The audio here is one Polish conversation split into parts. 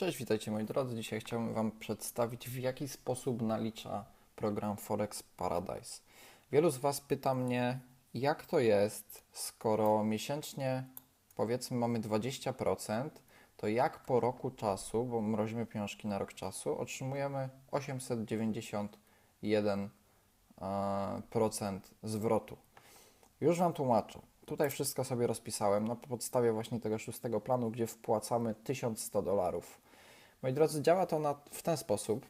Cześć, witajcie moi drodzy. Dzisiaj chciałbym Wam przedstawić, w jaki sposób nalicza program Forex Paradise. Wielu z Was pyta mnie, jak to jest, skoro miesięcznie powiedzmy mamy 20%, to jak po roku czasu, bo mrozimy pieniążki na rok czasu, otrzymujemy 891% e, zwrotu. Już Wam tłumaczę. Tutaj wszystko sobie rozpisałem na podstawie właśnie tego szóstego planu, gdzie wpłacamy 1100 dolarów. Moi drodzy, działa to na, w ten sposób.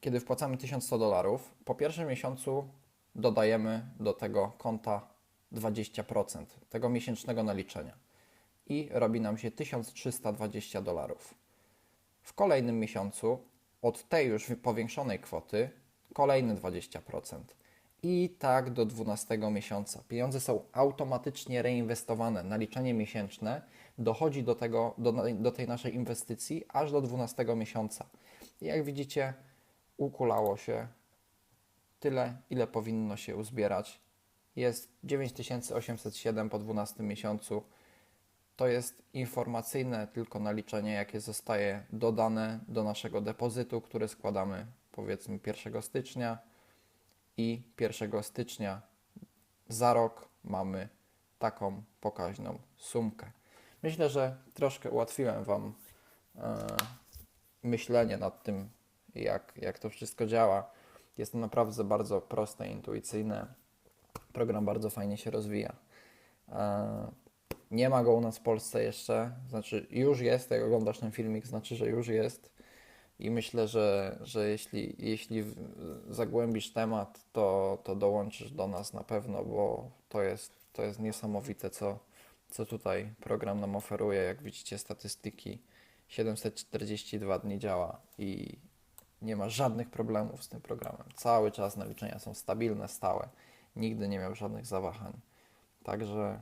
Kiedy wpłacamy 1100 dolarów, po pierwszym miesiącu dodajemy do tego konta 20% tego miesięcznego naliczenia i robi nam się 1320 dolarów. W kolejnym miesiącu od tej już powiększonej kwoty kolejne 20% i tak do 12 miesiąca. Pieniądze są automatycznie reinwestowane. Naliczenie miesięczne dochodzi do, tego, do, do tej naszej inwestycji aż do 12 miesiąca. I jak widzicie, ukulało się tyle, ile powinno się uzbierać. Jest 9807 po 12 miesiącu. To jest informacyjne tylko naliczenie, jakie zostaje dodane do naszego depozytu, który składamy powiedzmy 1 stycznia i 1 stycznia za rok mamy taką pokaźną sumkę. Myślę, że troszkę ułatwiłem Wam e, myślenie nad tym, jak, jak to wszystko działa. Jest to naprawdę bardzo proste, intuicyjne. Program bardzo fajnie się rozwija. E, nie ma go u nas w Polsce jeszcze, znaczy już jest, jak oglądasz ten filmik, znaczy, że już jest i myślę, że, że jeśli, jeśli zagłębisz temat, to, to dołączysz do nas na pewno, bo to jest, to jest niesamowite, co, co tutaj program nam oferuje. Jak widzicie, statystyki 742 dni działa i nie ma żadnych problemów z tym programem. Cały czas naliczenia są stabilne, stałe. Nigdy nie miał żadnych zawahań. Także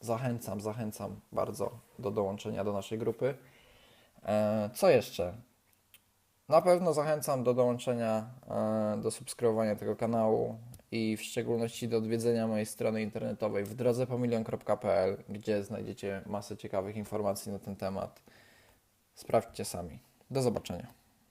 zachęcam, zachęcam bardzo do dołączenia do naszej grupy. E, co jeszcze? Na pewno zachęcam do dołączenia, e, do subskrybowania tego kanału i w szczególności do odwiedzenia mojej strony internetowej w drodze.pomilion.pl, gdzie znajdziecie masę ciekawych informacji na ten temat. Sprawdźcie sami. Do zobaczenia.